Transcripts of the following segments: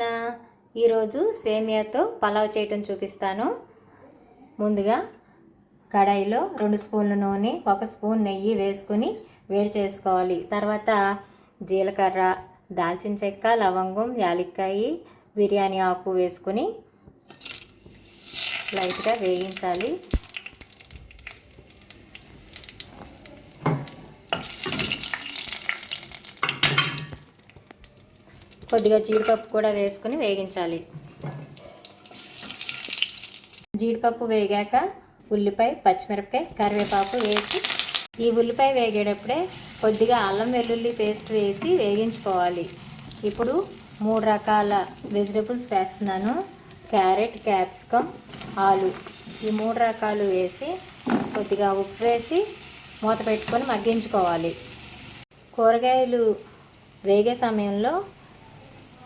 కృష్ణ ఈరోజు సేమియాతో పలావ్ చేయటం చూపిస్తాను. ముందుగా కడాయిలో రెండు స్పూన్ల నూనె ఒక స్పూన్ నెయ్యి వేసుకుని వేడి చేసుకోవాలి. తర్వాత జీలకర్ర దాల్చిన చెక్క లవంగం యాలక్కాయి బిర్యానీ ఆకు వేసుకుని లైట్గా వేయించాలి. కొద్దిగా జీడిపప్పు కూడా వేసుకుని వేగించాలి. జీడిపప్పు వేగాక ఉల్లిపాయ పచ్చిమిరపకాయ కరివేపాకు వేసి ఈ ఉల్లిపాయ వేగేటప్పుడే కొద్దిగా అల్లం వెల్లుల్లి పేస్ట్ వేసి వేగించుకోవాలి. ఇప్పుడు మూడు రకాల వెజిటబుల్స్ వేస్తున్నాను. క్యారెట్ క్యాప్సికమ్ ఆలు. ఈ మూడు రకాలు వేసి కొద్దిగా ఉప్పు వేసి మూత పెట్టుకొని మగ్గించుకోవాలి. కూరగాయలు వేగే సమయంలో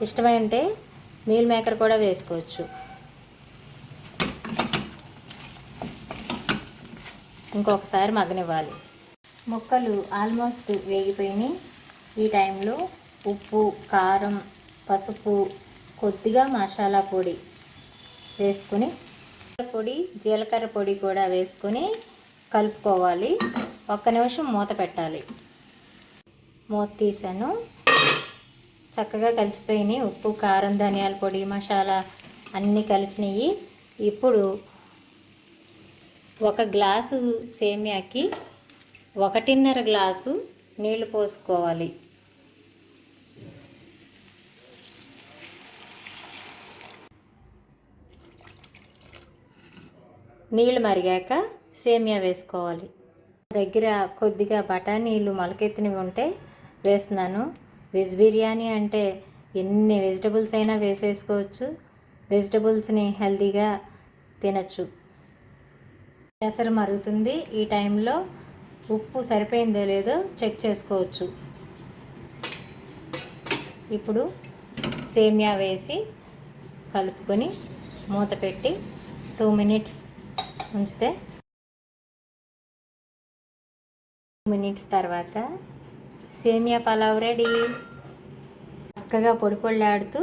ఇష్టమై ఉంటే మీల్ మేకర్ కూడా వేసుకోవచ్చు. ఇంకొకసారి మగ్గనివ్వాలి. ముక్కలు ఆల్మోస్ట్ వేగిపోయినాయి. ఈ టైంలో ఉప్పు కారం పసుపు కొద్దిగా మసాలా పొడి వేసుకుని పొడి జీలకర్ర పొడి కూడా వేసుకొని కలుపుకోవాలి. ఒక్క నిమిషం మూత పెట్టాలి. మూత తీసాను. చక్కగా కలిసిపోయినాయి. ఉప్పు కారం ధనియాల పొడి మసాలా అన్నీ కలిసినాయి. ఇప్పుడు ఒక గ్లాసు సేమియాకి ఒకటిన్నర గ్లాసు నీళ్ళు పోసుకోవాలి. నీళ్ళు మరిగాక సేమియా వేసుకోవాలి. దగ్గర కొద్దిగా బఠానీలు మొలకెత్తినవి ఉంటే వేస్తున్నాను. వెజ్ బిర్యానీ అంటే ఎన్ని వెజిటబుల్స్ అయినా వేసేసుకోవచ్చు. వెజిటబుల్స్ని హెల్తీగా తినచ్చు. పెసరు మరుగుతుంది. ఈ టైంలో ఉప్పు సరిపోయిందో లేదో చెక్ చేసుకోవచ్చు. ఇప్పుడు సేమియా వేసి కలుపుకొని మూత పెట్టి టూ మినిట్స్ ఉంచితే టూ మినిట్స్ తర్వాత సేమియా పలావ్ రెడీ. చక్కగా పొడిపొళ్ళాడుతూ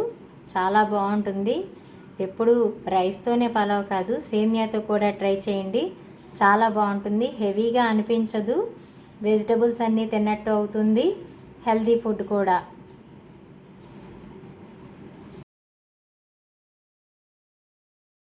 చాలా బాగుంటుంది. ఎప్పుడు రైస్తోనే పలావ్ కాదు సేమియాతో కూడా ట్రై చేయండి. చాలా బాగుంటుంది. హెవీగా అనిపించదు. వెజిటబుల్స్ అన్నీ తిన్నట్టు అవుతుంది. హెల్తీ ఫుడ్ కూడా.